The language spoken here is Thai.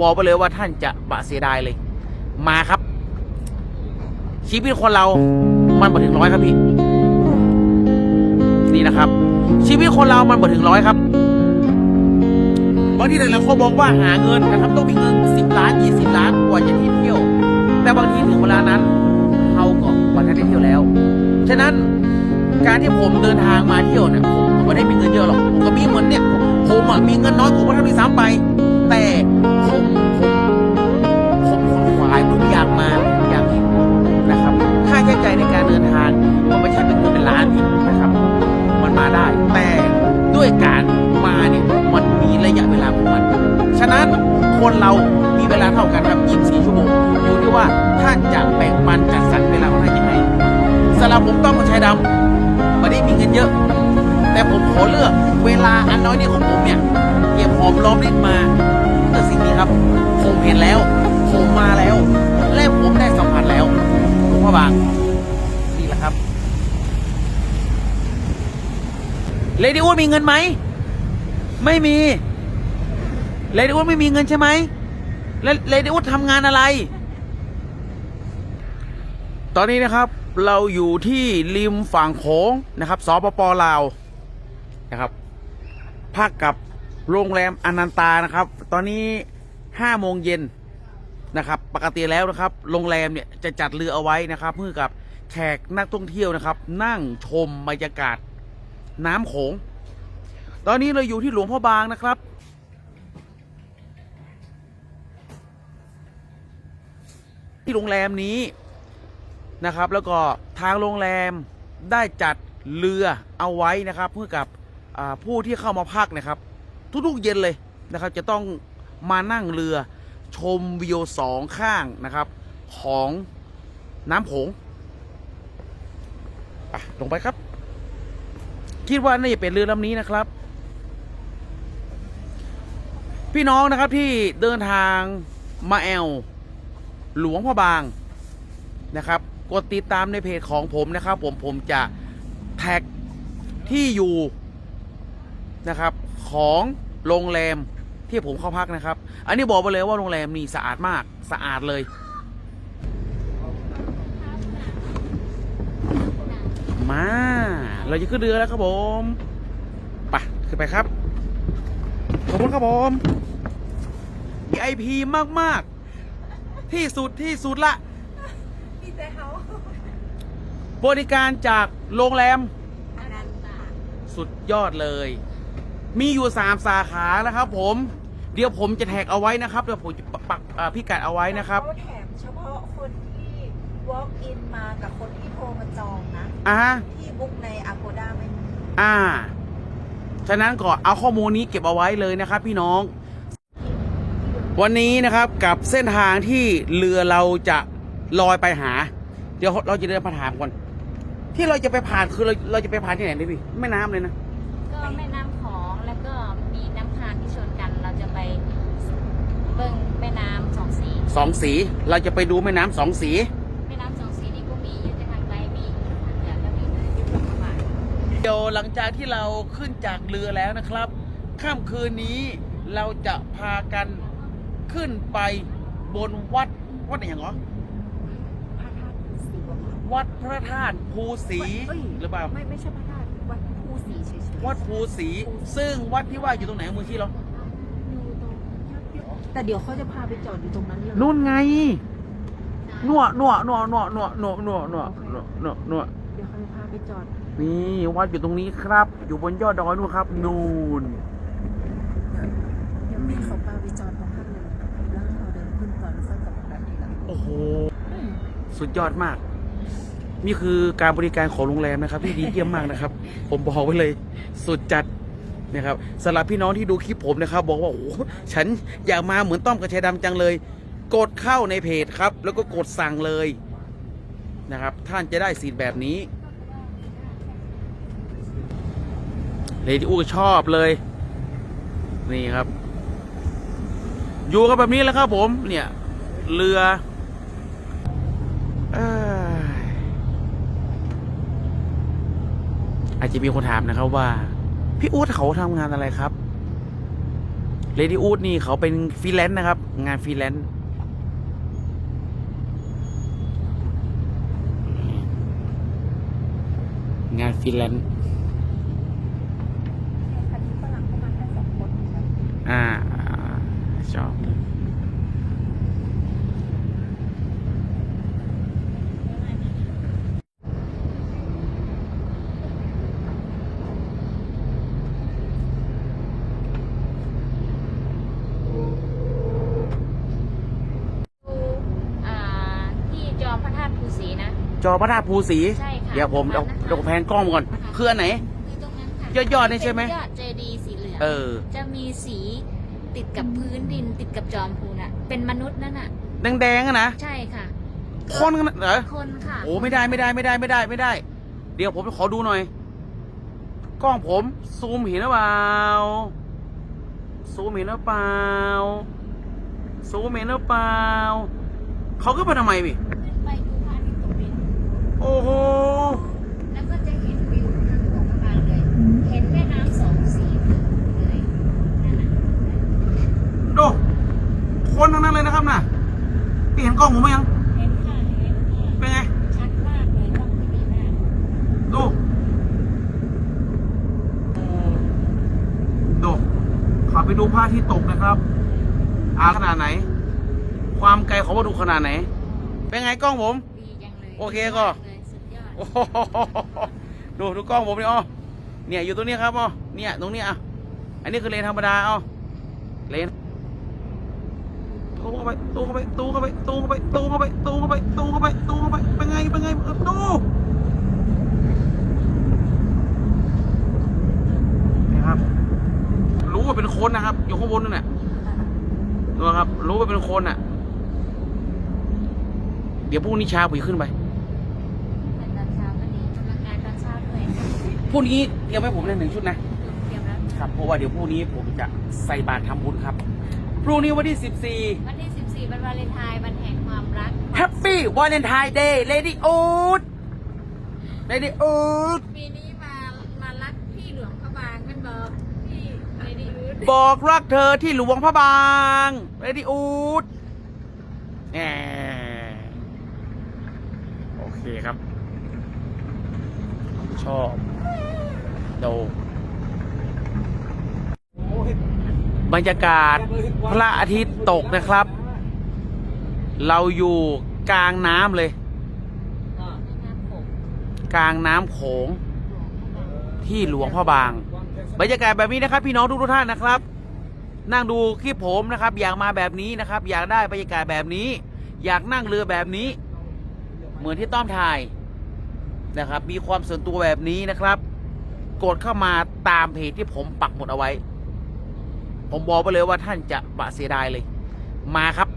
บอกไปเลยว่าท่านจะบะเสียดายเลย มาครับ ชีวิตคนเรา มันบ่ถึงร้อยครับพี่ นี่นะครับ ชีวิตคนเรามันบ่ถึงร้อยครับบางทีหลายๆคนบอกว่าหาเงินนะครับ ต้องมีเงินสิบล้านยี่สิบล้านกว่าจะที่เที่ยว แต่บางทีถึงเวลานั้นเราก็วันนั้นได้เที่ยวแล้ว ฉะนั้นการที่ผมเดินทางมาเที่ยวเนี่ยผมไม่ได้มีเงินเยอะหรอกผมก็มีเหมือนเนี่ยผมผมอะมีเงินน้อยกว่าท่านด้วยซ้ำไป แต่ 24 ชั่วโมงอยู่ที่ว่าท่านจะแบ่งปันจัดสรรเวลาของท่านยังไงสำหรับผมต้องมาใช้ดำไม่ได้มีเงินเยอะ แต่ผมขอเลือกเวลาอันน้อยนิดของผมเนี่ยเก็บหอมรอมริบมาเพื่สิ่งนี้ครับ ผมเห็นแล้ว ผมมาแล้ว และผมได้สัมผัสแล้วหลวงพ่อบางนี่แหละครับเลดี้อ้วนมีเงินไหม ไม่มีเลดี้อ้วนไม่มีเงินใช่ไหม แล้วเลดี้อ้วนทำงานอะไร ตอนนี้นะครับ เราอยู่ที่ริมฝั่งโขงนะครับสปปลาวนะครับพักกับโรงแรมอนันตานะครับ ตอนนี้ห้าโมงเย็นนะครับ ปกติแล้วนะครับ โรงแรมเนี่ยจะจัดเรือเอาไว้นะครับ เพื่อกับแขกนักท่องเที่ยวนะครับ นั่งชมบรรยากาศน้ำโขง ตอนนี้เราอยู่ที่หลวงพ่อบางนะครับ ที่โรงแรมนี้นะครับ แล้วก็ทางโรงแรมได้จัดเรือเอาไว้นะครับ เพื่อกับผู้ที่เข้ามาพักนะครับ ทุกๆเย็นเลยนะครับ จะต้องมานั่งเรือชมวิวสองข้างนะครับ ของน้ำโขงอะลงไปครับ คิดว่าน่าจะเป็นเรือลำนี้นะครับ พี่น้องนะครับที่เดินทางมาแอล หลวงพ่อบางนะครับ กดติดตามในเพจของผมนะครับ ผมผมจะแท็กที่อยู่นะครับของโรงแรมที่ผมเข้าพักนะครับ อันนี้บอกไปเลยว่าโรงแรมนี่สะอาดมากสะอาดเลย มา เราจะขึ้นเรือแล้วครับผมไปขึ้นไปครับ ขอบคุณครับผม VIP มาก ๆ ที่สุดที่สุดละพี่เจ๊เขาบริการจากโรงแรมอันนั้นตาสุดยอดเลย มีอยู่สามสาขานะครับ ผม เดี๋ยวผมจะแท็กเอาไว้นะครับเดี๋ยวผมจะปักอ่าพิกัดเอาไว้นะครับเขาแถมเฉพาะคนที่ walk in มากับคนที่โทรมาจองนะ อ่าฮะที่บุ๊กใน Agoda ไม่มี อ่า ฉะนั้นก็เอาข้อมูลนี้เก็บเอาไว้เลยนะครับ พี่น้อง วันนี้นะครับกับเส้นทางที่เรือเราจะลอยไปหา เดี๋ยวเราจะเดินผ่านก่อนที่เราจะไปผ่านคือเราเราจะไปผ่านที่ไหนดิพี่แม่น้ำเลยนะก็แม่น้ำของแล้วก็มีน้ำคานที่ชนกันเราจะไปเบิ่งแม่น้ำสองสี สองสีเราจะไปดูแม่น้ำสองสี แม่น้ำสองสีนี่ก็มีอยู่ที่ทางใต้มีอยู่ทางเหนือก็มีอยู่ทางประมาณ เดี๋ยวหลังจากที่เราขึ้นจากเรือแล้วนะครับค่ำคืนนี้เราจะพากัน ขึ้นไปบนวัดวัดไหนอย่างเหรอพระธาตุภูสีวะวัดพระธาตุภูสีเอ้ยหรือเปล่าไม่ไม่ใช่พระธาตุวัดภูสีเฉยๆวัดภูสีซึ่งวัดที่ว่าอยู่ตรงไหนมือที่เราอยู่ตรงแต่เดี๋ยวเขาจะพาไปจอดอยู่ตรงนั้นเลยนู่นไงนัวนัวนัวนัวนัวนัวนัวนัวนัวนัวนัวเดี๋ยวเขาจะพาไปจอดนี่วัดอยู่ตรงนี้ครับ อยู่บนยอดดอยนู่นครับ นู่นเดี๋ยวพี่เขาพาไปจอด โอ้โห สุดยอดมาก นี่คือการบริการของโรงแรมนะครับที่ดีเยี่ยมมากนะครับ ผมบอกไว้เลย สุดจัดนะครับสำหรับพี่น้องที่ดูคลิปผมนะครับ บอกว่าโอ้โหฉันอยากมาเหมือนต้อมกระชายดำจังเลย กดเข้าในเพจครับ แล้วก็กดสั่งเลยนะครับ ท่านจะได้สิทธิ์แบบนี้เลดี้อู้ชอบเลย นี่ครับ อยู่กันแบบนี้แล้วครับผมเนี่ย เรือ เอ้ย อาจจะมีคนถามนะครับว่า พี่อู๊ดเขาทำงานอะไรครับเลเลดี้อูดนี่เขาเป็นฟรีแลนซ์นะครับ งานฟรีแลนซ์งานฟรีแลนซ์คันนี้ฝรั่งเข้ามาแค่สองคนนะอ่าชอบดูอ่าที่จอมพระธาตุภูสีนะ จอพระธาตุภูสีใช่ค่ะเดี๋ยวผมตรเอางนั้นนะคะเดี๋ยวผมแพนกล้องมาก่อนคืออันไหน คือตรงนั้นค่ะยอดๆนี่ใช่ไหม เป็นยอดเจดีสีเหลืองเออ จะมีสีติดกับพื้นดินติดกับจอมพูน่ะ เป็นมนุษย์นั่นน่ะ แดงๆอะนะใช่ค่ะ คนกันเหรอคนค่ะโอ้ไม่ได้ไม่ได้ไม่ได้ไม่ได้ไม่ได้ เดี๋ยวผมขอดูหน่อย กล้องผมซูมเห็นหรือเปล่า ซูมเห็นหรือเปล่า ซูมเห็นหรือเปล่า เขาก็ไปทำไมพี่ โอ้โห แล้วก็จะเห็นวิวทั้งของพระเลย เห็นแม่น้ำสองสีเลยนั่นน่ะดูคนทั้งนั้นเลยนะครับน่ะพี่เห็นกล้องผมไหมยัง เห็นค่ะเห็นค่ะเป็นไง ชัดมากเลยกล้องที่ดีมากดูดูขับไปดูพระอาที่ตกนะครับ อาขนาดไหน ความไกลของวัตถุขนาดไหน เป็นไงกล้องผม ดีจังเลยโอเคก็เลยสุดยอด โอ้โหดูดูกล้องผมนี่อ๋อเนี่ยอยู่ตรงนี้ครับอ๋อเนี่ยตรงนี้อะอันนี้คือเลนธรรมดาอ๋อเลนตู้เข้าไปตู้เข้าไปตู้เข้าไปตู้เข้าไปตู้เข้าไปตู้เข้าไปตู้เข้าไปตู้เข้าไปเป็นไงเป็นไงตู้นี่ครับ รู้ว่าเป็นคนนะครับ อยู่ข้างบนนั่นแหละดูครับ รู้ว่าเป็นคนอะ เดี๋ยวพรุ่งนี้เช้าผมขึ้นไป แต่ตอนเช้าก็ดีกำลังกายตอนเช้าด้วย พรุ่งนี้เตรียมให้ผมเลยหนึ่งชุดนะเตรียมแล้วครับเพราะว่าเดี๋ยวพรุ่งนี้ผมจะใส่บาตรทำบุญครับพรุ่งนี้วันที่วันที่ 14วันวาเลนไทน์วันแห่งความรัก14 Happy Valentine Day Lady Oud Lady Oud ปีนี้มามารักพี่หลวงพระบางกันบอกพี่เลดี้อูดบอกรักเธอที่หลวงพระบาง Lady Oud แหมโอเคครับ ชอบดูบรรยากาศพระอาทิตย์ตกนะครับ เราอยู่กลางน้ำเลย กลางน้ำโขงที่หลวงพ่อบาง บรรยากาศแบบนี้นะครับ พี่น้องทุกท่านนะครับ นั่งดูคลิปผมนะครับ อยากมาแบบนี้นะครับ อยากได้บรรยากาศแบบนี้ อยากนั่งเรือแบบนี้ เหมือนที่ต้อมถ่าย นะครับ มีความส่วนตัวแบบนี้นะครับ กดเข้ามาตามเพจที่ผมปักหมุดเอาไว้ ผมบอกไปเลยว่าท่านจะบะเสียดายเลย มาครับ